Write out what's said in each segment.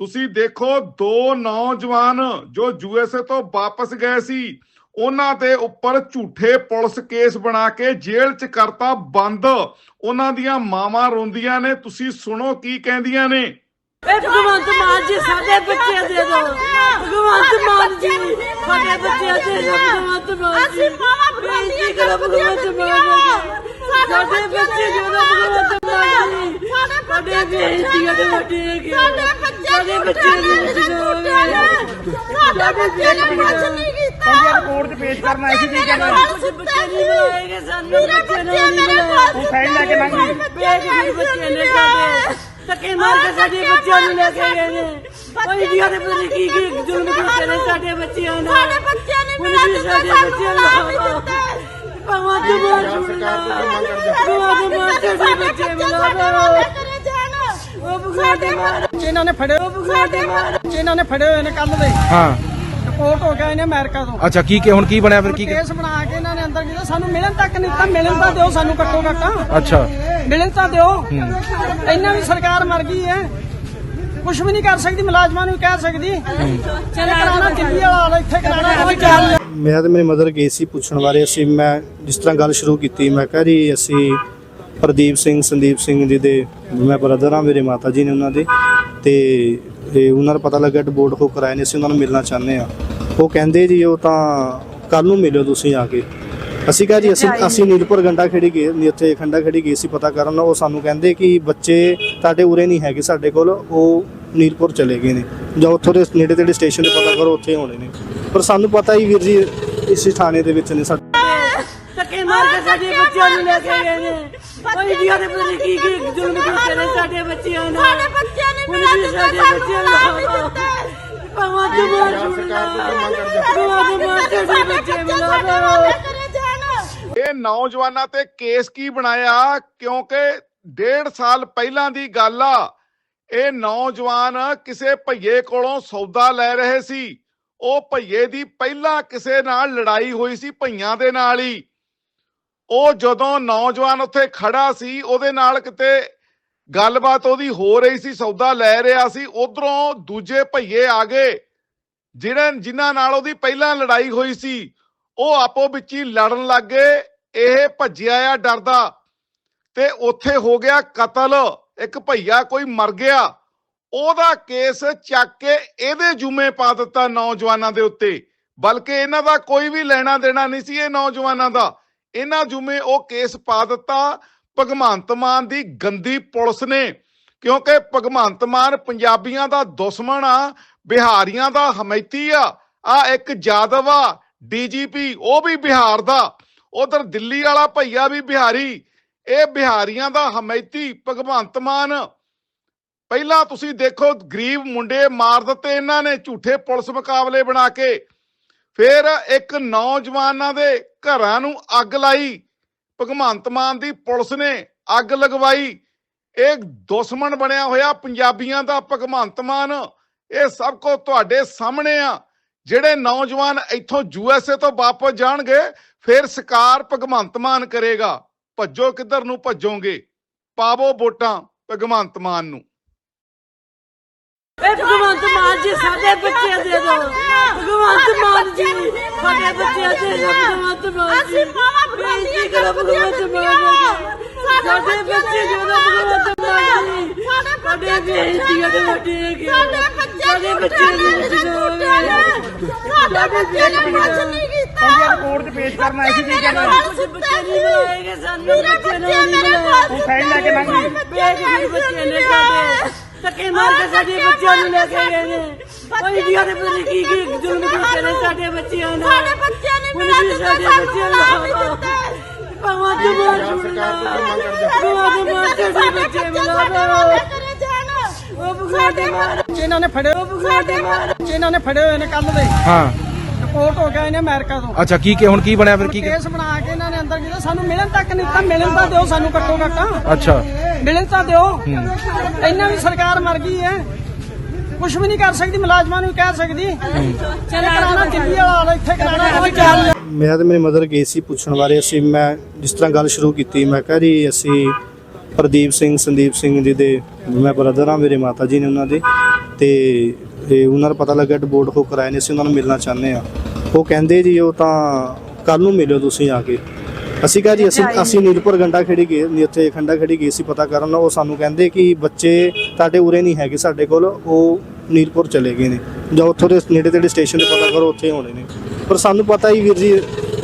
ਤੁਸੀਂ ਦੇਖੋ ਦੋ ਨੌਜਵਾਨ ਜੋ ਯੂਐਸਏ ਤੋਂ ਵਾਪਸ ਗਏ ਸੀ ਉਹਨਾਂ ਦੇ ਉੱਪਰ ਝੂਠੇ ਪੁਲਿਸ ਕੇਸ ਬਣਾ ਕੇ ਜੇਲ੍ਹ 'ਚ ਕਰਤਾ ਬੰਦ। ਉਹਨਾਂ ਦੀਆਂ ਮਾਵਾਂ ਰੋਂਦੀਆਂ ਨੇ ਤੁਸੀਂ ਸੁਣੋ ਕੀ ਕਹਿੰਦੀਆਂ ਨੇ। ਇਹ ਭਗਵੰਤ ਮਾਨ ਜੀ ਸਾਡੇ ਬੱਚਿਆਂ ਦੇ ਦੋ ਭਗਵੰਤ ਮਾਨ ਜੀ ਸਾਡੇ ਬੱਚਿਆਂ ਦੇ ਦੋ ਭਗਵੰਤ ਮਾਨ ਜੀ ਅਸੀਂ ਮਾਵਾਂ ਭਗਵੰਤ ਮਾਨ ਜੀ। ਸਾਡੇ ਬੱਚੇ ਜੋ ਨਾ ਭਗਵੰਤ ਸਾਡੇ ਬੱਚੇ ਬੇਨਤੀਆਂ ਦੇ ਵੱਡੇ ਹੈਗੇ ਸਾਡੇ ਬੱਚੇ ਬੱਚਿਆਂ ਦੇ ਵਿੱਚ ਸਾਡੇ ਬੱਚੇ ਨੇ ਕੁਝ ਨਹੀਂ ਕੀਤਾ ਇੰਡੀਆ ਕੋਰਟ 'ਚ ਪੇਸ਼ ਕਰਨਾ ਐਸੀ ਕੀ ਕਰਨਾ ਬੱਚੇ ਨਹੀਂ ਬਣਾਏਗੇ ਸਾਨੂੰ ਮੇਰੇ ਬੱਚੇ ਬੱਚੇ ਨੂੰ ਨਹੀਂ ਮੇਰੇ ਕੋਲ ਉਹ ਸਾਈਡ ਲੈ। ਕੇ ਲੰਘ ਬੇਗੁਰ ਬੱਚੇ ਨੇ ਸਾਡੇ ਧੱਕੇ ਮਾਰ ਕੇ ਸਾਡੇ ਬੱਚਿਆਂ ਨੂੰ ਲੈ। ਕੇ ਗਏ ਨੇ ਉਹ ਇੰਡੀਆ ਦੇ ਪਤਾ ਕੀ ਕੀ ਜ਼ੁਲਮ ਕੀਤੇ ਨੇ ਸਾਡੇ ਬੱਚਿਆਂ ਨਾਲ ਸਾਡੇ ਬੱਚੇ ਨੇ ਵੀ ਦਿੱਤਾ ਸਾਡੇ ਬੱਚਿਆਂ ਨੂੰ ਦਿੱਤੇ ਭਗਵਾਨ ਦੀ ਮਾਰ ਸਰਕਾਰ ਸਾਡੇ ਬੱਚੇ ਮਿਲਾ ਸਾਡੇ ਕਰੇ ਜਾਣ। ਉਹ ਭਗਵਾਨ ਦੀ ਮਾਰ ਇਹਨਾਂ ਨੇ ਫੜੇ ਉਹ ਭਗਵਾਨ ਦੀ ਮਾਰ ਇਹਨਾਂ ਨੇ ਫੜੇ ਹੋਏ ਨੇ ਕੱਲ ਦੇ। ਹਾਂ। ਰਿਪੋਰਟ ਹੋ ਗਿਆ ਇਹਨੇ ਅਮਰੀਕਾ ਤੋਂ। ਅੱਛਾ ਕੀ ਕੀ ਹੁਣ ਕੀ ਬਣਿਆ ਫਿਰ? ਕੀ ਕੇਸ ਬਣਾ ਕੇ ਇਹਨਾਂ ਨੇ ਅੰਦਰ ਕੀਤਾ। ਸਾਨੂੰ ਮਿਲਣ ਤੱਕ ਨਹੀਂ ਤਾਂ ਮਿਲਣ ਤਾਂ ਦਿਓ ਸਾਨੂੰ ਘੱਟੋ ਘੱਟ। ਅੱਛਾ। ਮਿਲਣ ਤਾਂ ਦਿਓ। ਇੰਨਾ ਵੀ ਸਰਕਾਰ ਮਰ ਗਈ ਹੈ। ਕੁਝ ਵੀ ਨਹੀਂ ਕਰ ਸਕਦੀ। ਮੁਲਾਜ਼ਮਾਂ ਨੂੰ ਕਹਿ ਸਕਦੀ। ਚਲਾਣਾ ਦਿੱਲੀ ਵਾਲਾ ਹਾਲ ਇੱਥੇ ਕਰਾਣਾ ਕੋਈ ਚੱਲ ਮੈਂ ਤੇ ਮੇਰੀ ਮਦਰ ਗਈ ਸੀ ਪੁੱਛਣ ਬਾਰੇ। ਅਸੀਂ ਮੈਂ ਜਿਸ ਤਰ੍ਹਾਂ ਗੱਲ ਸ਼ੁਰੂ ਕੀਤੀ ਮੈਂ ਕਿਹਾ ਜੀ ਅਸੀਂ ਪ੍ਰਦੀਪ ਸਿੰਘ ਸੰਦੀਪ ਸਿੰਘ ਜੀ ਦੇ ਮੈਂ ਬ੍ਰਦਰ ਹਾਂ ਮੇਰੇ ਮਾਤਾ ਜੀ ਨੇ ਉਹਨਾਂ ਦੇ। ਤੇ ਇਹ ਉਹਨਾਂ ਨੂੰ ਪਤਾ ਲੱਗਾ ਡਿਵੋਰਟ ਹੋ ਕਰਾਏ ਨੇ ਅਸੀਂ ਉਹਨਾਂ ਨੂੰ ਮਿਲਣਾ ਚਾਹੁੰਦੇ ਆ ਉਹ ਕਹਿੰਦੇ ਜੀ ਉਹ ਤਾਂ ਕੱਲ ਨੂੰ ਮਿਲਿਓ ਤੁਸੀਂ ਆ ਕੇ। ਅਸੀਂ ਕਿਹਾ ਜੀ ਅਸੀਂ ਅਸੀਂ ਨੀਲਪੁਰ ਗੰਡਾ ਖੇੜੀ ਗਏ ਨੀ ਉੱਥੇ ਖੰਡਾ ਖੇੜੀ ਗਏ ਸੀ ਪਤਾ ਕਰਨ ਉਹ ਸਾਨੂੰ ਕਹਿੰਦੇ ਕਿ ਬੱਚੇ ਤੁਹਾਡੇ ਉਰੇ ਨਹੀਂ ਹੈਗੇ ਸਾਡੇ ਕੋਲ ਉਹ ਨੀਲਪੁਰ ਚਲੇ ਗਏ ਨੇ। ਜਾਂ ਉੱਥੋਂ ਦੇ ਨੇੜੇ ਤੇੜੇ ਸਟੇਸ਼ਨ ਤੇ ਪਤਾ ਕਰੋ ਉੱਥੇ ਹੋਣੇ ਨੇ। ਪਰ ਸਾਨੂੰ ਪਤਾ ਹੀ ਵੀਰ ਜੀ ਇਸ ਥਾਣੇ ਦੇ ਵਿੱਚ ਨੇ ਸਾਡੇ ਮਾਰ ਕੇ ਸਾਡੇ ਬੱਚਿਆਂ ਨੂੰ ਲੈ ਕੇ ਗਏ ਨੇ। ਉਹ ਇੰਡੀਆ ਦੇ ਪਤਾ ਨਹੀਂ ਕੀ ਕੀ ਜ਼ੁਲਮ ਕੀਤੇ ਨੇ ਸਾਡੇ ਬੱਚਿਆਂ ਨਾਲ ਸਾਡੇ ਬੱਚੇ ਨੇ ਵੀ ਦਿੱਤਾ ਸਾਡੇ ਸਾਨੂੰ ਬੱਚਿਆਂ ਨਹੀਂ ਨੂੰ ਦਿੱਤੇ ਭਗਵਾਨ ਦੀ ਮਾਰ ਤੋਂ ਕਰਦੇ ਭਗਵਾਨ ਦੀ ਮਾਰ ਸਾਡੇ ਬੱਚੇ ਮਿਲਾ ਕਰੇ ਜਾਣ। ਇਹ ਨੌਜਵਾਨਾਂ ਤੇ ਕੇਸ ਕੀ ਬਣਾਇਆ? ਕਿਉਂਕਿ ਡੇਢ ਸਾਲ ਪਹਿਲਾਂ ਦੀ ਗੱਲ ਆ। ਇਹ ਨੌਜਵਾਨ ਕਿਸੇ ਭਈਏ ਕੋਲੋਂ ਸੌਦਾ ਲੈ ਰਹੇ ਸੀ। ਉਹ ਭਈਏ ਦੀ ਪਹਿਲਾਂ ਕਿਸੇ ਨਾਲ ਲੜਾਈ ਹੋਈ ਸੀ ਭਈਆਂ ਦੇ ਨਾਲ ਹੀ। ਉਹ ਜਦੋਂ ਨੌਜਵਾਨ ਉੱਥੇ ਖੜਾ ਸੀ, ਉਹਦੇ ਨਾਲ ਕਿਤੇ ਗੱਲਬਾਤ ਉਹਦੀ ਹੋ ਰਹੀ ਸੀ, ਸੌਦਾ ਲੈ ਰਿਹਾ ਸੀ, ਉਧਰੋਂ ਦੂਜੇ ਭਈਏ ਆ ਗਏ ਜਿਹੜੇ ਜਿਨ੍ਹਾਂ ਨਾਲ ਉਹਦੀ ਪਹਿਲਾਂ ਲੜਾਈ ਹੋਈ ਸੀ, ਉਹ ਆਪੋ ਵਿੱਚ ਹੀ ਲੜਨ ਲੱਗ ਇਹ ਭੱਜਿਆ ਆ ਡਰਦਾ, ਤੇ ਉੱਥੇ ਹੋ ਗਿਆ ਕਤਲ, ਇੱਕ ਭਈਆ ਕੋਈ ਮਰ ਗਿਆ, ਉਹਦਾ ਕੇਸ ਚੱਕ ਕੇ ਇਹਦੇ ਜੁਮੇ ਪਾ ਦਿੱਤਾ ਨੌਜਵਾਨਾਂ ਦੇ ਉੱਤੇ, ਬਲਕਿ ਇਹਨਾਂ ਦਾ ਕੋਈ ਵੀ ਲੈਣਾ ਦੇਣਾ ਨਹੀਂ ਸੀ ਇਹ ਨੌਜਵਾਨਾਂ ਦਾ ਇਹਨਾਂ ਜੁਮੇ ਉਹ ਕੇਸ ਪਾ ਦਿੱਤਾ, ਭਗਵੰਤ ਮਾਨ ਦੀ ਗੰਦੀ ਪੁਲਿਸ ਨੇ। ਕਿਉਂਕਿ ਭਗਵੰਤ ਮਾਨ ਪੰਜਾਬੀਆਂ ਦਾ ਦੁਸ਼ਮਣ ਆ, ਬਿਹਾਰੀਆਂ ਦਾ ਹਮੈਤੀ ਆ। ਆ ਇੱਕ ਜਾਦਵ ਡੀਜੀਪੀ, ਉਹ ਵੀ ਬਿਹਾਰ ਦਾ। ਉਧਰ ਦਿੱਲੀ ਵਾਲਾ ਭਈਆ ਵੀ ਬਿਹਾਰੀ। ਇਹ ਬਿਹਾਰੀਆਂ ਦਾ ਹਮੈਤੀ ਭਗਵੰਤ ਮਾਨ। ਪਹਿਲਾਂ ਤੁਸੀਂ ਦੇਖੋ, ਗਰੀਬ ਮੁੰਡੇ ਮਾਰ ਦਿੱਤੇ ਇਹਨਾਂ ਨੇ ਝੂਠੇ ਪੁਲਿਸ ਮੁਕਾਬਲੇ ਬਣਾ ਕੇ। ਫਿਰ ਇੱਕ ਨੌਜਵਾਨਾਂ ਦੇ ਘਰਾਂ ਨੂੰ ਅੱਗ ਲਾਈ। ਭਗਵੰਤ ਮਾਨ ਦੀ ਪੁਲਿਸ ਨੇ ਅੱਗ ਲਗਵਾਈ। ਇਹ ਦੁਸ਼ਮਣ ਬਣਿਆ ਹੋਇਆ ਪੰਜਾਬੀਆਂ ਦਾ ਭਗਵੰਤ ਮਾਨ। ਇਹ ਸਭ ਕੁਝ ਤੁਹਾਡੇ ਸਾਹਮਣੇ ਆ। ਜਿਹੜੇ ਨੌਜਵਾਨ ਇੱਥੋਂ ਯੂਐਸਏ ਤੋਂ ਵਾਪਸ ਜਾਣਗੇ, ਫਿਰ ਸਰਕਾਰ ਭਗਵੰਤ ਮਾਨ ਕਰੇਗਾ। ਭੱਜੋ ਕਿੱਧਰ ਨੂੰ ਭੱਜੋਗੇ? ਪਾਵੋ ਵੋਟਾਂ ਭਗਵੰਤ ਮਾਨ ਨੂੰ। ਇਹ ਭਗਵੰਤ ਮਾਨ ਜੀ ਸਾਡੇ ਬੱਚਿਆਂ ਦੇ ਦੋ। ਭਗਵੰਤ ਮਾਨ ਜੀ ਸਾਡੇ ਬੱਚਿਆਂ ਦੇ ਦੋ। ਭਗਵੰਤ ਮਾਨ ਜੀ। ਅਸੀਂ ਮਾਵਾਂ ਬੇਨਤੀ ਕਰੋ ਭਗਵੰਤ ਮਾਨ ਜੀ? ਸਾਡੇ ਬੱਚੇ ਜੋ ਨਾ ਭਗਵੰਤ ਮਾਨ ਜੀ? ਸਾਡੇ ਬੇਨਤੀਆਂ ਦੇ ਵੱਡੇ ਹੈਗੇ ਸਾਡੇ ਬੱਚੇ ਸਾਡੇ ਬੱਚੇ ਨੂੰ ਸਾਡੇ ਬੱਚੇ ਨੇ ਕੁਝ ਨਹੀਂ ਕੀਤਾ। ਇੰਡੀਆ ਕੋਰਟ 'ਚ ਪੇਸ਼ ਕਰਨਾ ਐਸੀ ਕੀ ਕਰਨਾ ਤੁਸੀਂ ਬੱਚੇ ਨਹੀਂ ਬਣਾਏਗੇ ਸਾਨੂੰ ਬੱਚੇ ਬੱਚੇ ਨਹੀਂ ਉਹ ਸਾਈਡ ਲੈ ਕੇ ਬੇਗੁਰ ਬੱਚੇ ਨੇ ਸਾਡੇ ਧੱਕੇ ਮਾਰ ਕੇ ਸਾਡੇ ਬੱਚਿਆਂ ਨੂੰ ਲੈ ਕੇ ਗਏ ਨੇ। ਉਹ ਇੰਡੀਆ ਦੇ ਪਤਾ ਨਹੀਂ ਕੀ ਕੀ ਜ਼ੁਲਮ ਕੀਤੇ ਨੇ ਸਾਡੇ ਬੱਚਿਆਂ ਨਾਲ ਸਾਡੇ ਬੱਚੇ ਨੇ ਵੀ ਦਿੱਤਾ ਸਾਡੇ ਸਾਨੂੰ ਬੱਚਿਆਂ ਨੂੰ ਦਿੱਤੇ। ਭਗਵਾਨ ਦੀ ਮਾਰ ਸਰਕਾਰ ਤੋਂ ਮੰਗ ਕਰਦੇ। ਮਾਰ ਸਾਡੇ ਬੱਚੇ ਮਿਲਾ ਕਰੇ ਜਾਣ ਉਹ ਭਗਵਾਨ ਦੀ ਮਾਰ। ਇਹਨਾਂ ਨੇ ਫੜੇ ਉਹ ਭਗਵਾਨ ਦੀ ਮਾਰ। ਇਹਨਾਂ ਨੇ ਫੜੇ ਹੋਏ ਨੇ ਕੱਲ ਦੇ। ਹਾਂ। ਰਿਪੋਰਟ ਹੋ ਗਿਆ ਇਹਨੇ ਅਮਰੀਕਾ ਤੋਂ। ਅੱਛਾ ਕੀ ਕੀ ਹੁਣ ਕੀ ਬਣਿਆ ਫਿਰ? ਕੀ ਕੇਸ ਬਣਾ ਕੇ ਇਹਨਾਂ ਨੇ ਅੰਦਰ ਕੀਤਾ। ਸਾਨੂੰ ਮਿਲਣ ਤੱਕ ਨਹੀਂ ਤਾਂ ਮਿਲਣ ਤਾਂ ਦਿਓ ਸਾਨੂੰ ਘੱਟੋ ਘੱਟ। ਅੱਛਾ। ਮਿਲਣ ਤਾਂ ਦਿਓ। ਇੰਨਾ ਵੀ ਸਰਕਾਰ ਮਰ ਗਈ ਹੈ। ਕੁਝ ਵੀ ਨਹੀਂ ਕਰ ਸਕਦੀ ਮੁਲਾਜ਼ਮਾਂ ਨੂੰ ਕਹਿ ਸਕਦੀ। ਚਲਾਣਾ ਦਿੱਲੀ ਵਾਲਾ ਇੱਥੇ ਕਰਾਣਾ ਕੋਈ ਚੱਲ। ਮੈਂ ਤੇ ਮੇਰੀ ਮਦਰ ਗਈ ਸੀ ਪੁੱਛਣ ਬਾਰੇ। ਅਸੀਂ ਮੈਂ ਜਿਸ ਤਰ੍ਹਾਂ ਗੱਲ ਸ਼ੁਰੂ ਕੀਤੀ ਮੈਂ ਕਿਹਾ ਜੀ ਅਸੀਂ ਪ੍ਰਦੀਪ ਸਿੰਘ ਸੰਦੀਪ ਸਿੰਘ ਜੀ ਦੇ ਮੈਂ ਬ੍ਰਦਰ ਹਾਂ ਮੇਰੇ ਮਾਤਾ ਜੀ ਨੇ ਉਹਨਾਂ ਦੇ। ਤੇ ਇਹ ਉਹਨਾਂ ਨੂੰ ਪਤਾ ਲੱਗਾ ਡਿਪੋਰਟ ਹੋ ਕਰਾਏ ਨੇ ਅਸੀਂ ਉਹਨਾਂ ਨੂੰ ਮਿਲਣਾ ਚਾਹੁੰਦੇ ਆ ਉਹ ਕਹਿੰਦੇ ਜੀ ਉਹ ਤਾਂ ਕੱਲ ਨੂੰ ਮਿਲਿਓ ਤੁਸੀਂ ਆ ਕੇ। ਅਸੀਂ ਕਿਹਾ ਜੀ ਅਸੀਂ ਅਸੀਂ ਨੀਲਪੁਰ ਗੰਡਾ ਖੇੜੀ ਗਏ ਨੀ ਉੱਥੇ ਖੰਡਾ ਖੇੜੀ ਗਏ ਸੀ ਪਤਾ ਕਰਨ ਉਹ ਸਾਨੂੰ ਕਹਿੰਦੇ ਕਿ ਬੱਚੇ ਤੁਹਾਡੇ ਉਰੇ ਨਹੀਂ ਹੈਗੇ ਸਾਡੇ ਕੋਲ ਉਹ ਨੀਲਪੁਰ ਚਲੇ ਗਏ ਨੇ। ਜਾਂ ਉੱਥੋਂ ਦੇ ਨੇੜੇ ਤੇੜੇ ਸਟੇਸ਼ਨ ਤੇ ਪਤਾ ਕਰੋ ਉੱਥੇ ਹੋਣੇ ਨੇ। ਪਰ ਸਾਨੂੰ ਪਤਾ ਹੀ ਵੀਰ ਜੀ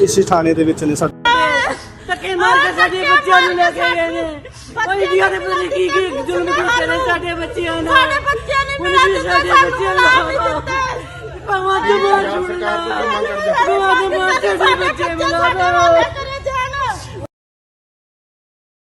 ਇਸ ਥਾਣੇ ਦੇ ਵਿੱਚ ਨੇ ਸਾਡੇ ਧੱਕੇ ਮਾਰ ਕੇ ਸਾਡੇ ਬੱਚਿਆਂ ਨੂੰ ਲੈ ਕੇ ਗਏ ਨੇ। ਉਹ ਇੰਡੀਆ ਦੇ ਪਤਾ ਕੀ ਕੀ ਜ਼ੁਲਮ ਕੀਤੇ ਨੇ ਸਾਡੇ ਬੱਚਿਆਂ ਨਾਲ ਸਾਡੇ ਬੱਚਿਆਂ ਸਾਡੇ ਸਾਨੂੰ ਬੱਚਿਆਂ ਇਨਸਾਫ਼ ਨਹੀਂ ਨੂੰ ਦਿੱਤਾ। ਭਗਵਾਨ ਦੀ ਮਾਰ ਸਾਡੇ ਭਗਵਾਨ ਦੀ ਮਾਰ ਸਾਡੇ ਬੱਚੇ ਨੂੰ